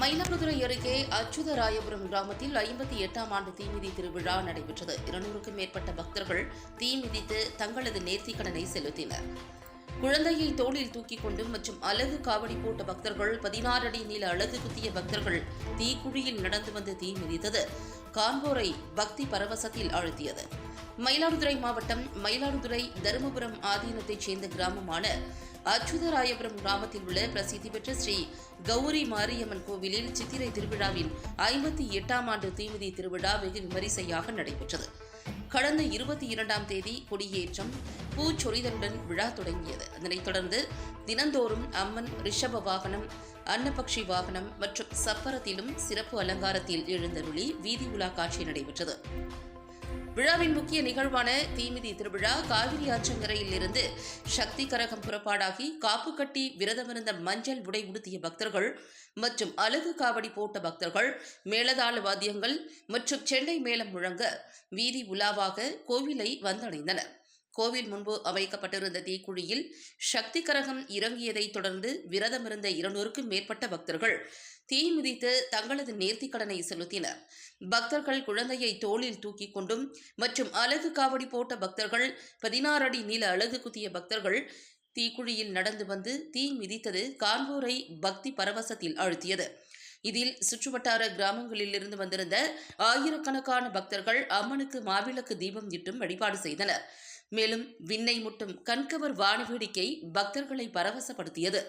மயிலாடுதுறை அருகே அச்சுதராயபுரம் கிராமத்தில் ஐம்பத்தி எட்டாம் ஆண்டு தீமிதி திருவிழா நடைபெற்றது. இருநூறுக்கும் மேற்பட்ட பக்தர்கள் தீ மிதித்து தங்களது நேர்த்திக்கடனை செலுத்தினர். குழந்தையை தோளில் தூக்கிக் கொண்டு மற்றும் அழகு காவடி போட்ட பக்தர்கள் பதினாறு அடி நீள அழகு குத்திய பக்தர்கள் தீக்குழியில் நடந்து வந்து தீ மிதித்தது. காண்போரை பக்தி பரவசத்தில் ஆழ்த்தியது மயிலாடுதுறை மாவட்டம் மயிலாடுதுறை தருமபுரம் ஆதீனத்தைச் சேர்ந்த கிராமமான அச்சுதராயபுரம் கிராமத்தில் உள்ள பிரசித்தி பெற்ற ஸ்ரீ கௌரி மாரியம்மன் கோவிலில் சித்திரை திருவிழாவின் ஐம்பத்தி எட்டாம் ஆண்டு தீமிதி திருவிழா வெகு விமரிசையாக நடைபெற்றது. கடந்த இருபத்தி இரண்டாம் தேதி கொடியேற்றம் பூச்சொரிதலுடன் விழா தொடங்கியது. அதனைத் தொடர்ந்து தினந்தோறும் அம்மன் ரிஷப வாகனம் அன்னபக்ஷி வாகனம் மற்றும் சப்பரத்திலும் சிறப்பு அலங்காரத்தில் எழுந்தருளி வீதி உலா காட்சி நடைபெற்றது. விழாவின் முக்கிய நிகழ்வான தீமிதி திருவிழா காவிரி ஆற்றங்கரையில் இருந்து சக்தி கரகம் புறப்பாடாகி காப்பு கட்டி விரதமிருந்த மஞ்சள் உடை உடுத்திய பக்தர்கள் மற்றும் அழகு காவடி போட்ட பக்தர்கள் மேளதாள வாத்தியங்கள் மற்றும் செண்டை மேளம் முழங்க வீதி உலாவாக கோவிலை வந்தடைந்தனர். கோவில் முன்பு அமைக்கப்பட்டிருந்த தீக்குழியில் சக்தி கரகம் இறங்கியதைத் தொடர்ந்து விரதமிருந்த இருநூறுக்கும் மேற்பட்ட பக்தர்கள் தீ மிதித்து தங்களது நேர்த்திக்கடனை செலுத்தினர். பக்தர்கள் குழந்தையை தோளில் தூக்கிக் கொண்டும் மற்றும் அழகு காவடி போட்ட பக்தர்கள் பதினாறு அடி நீள அழகு குத்திய பக்தர்கள் தீக்குழியில் நடந்து வந்து தீ மிதித்தது கான்பூரை பக்தி பரவசத்தில் ஆழ்த்தியது இதில் சுற்றுவட்டார கிராமங்களிலிருந்து வந்திருந்த ஆயிரக்கணக்கான பக்தர்கள் அம்மனுக்கு மாவிளக்கு தீபம் இட்டும் வழிபாடு செய்தனர். மேலும் விண்ணை முட்டும் கண்கவர் வானவேடிக்கை பக்தர்களை பரவசப்படுத்தியது.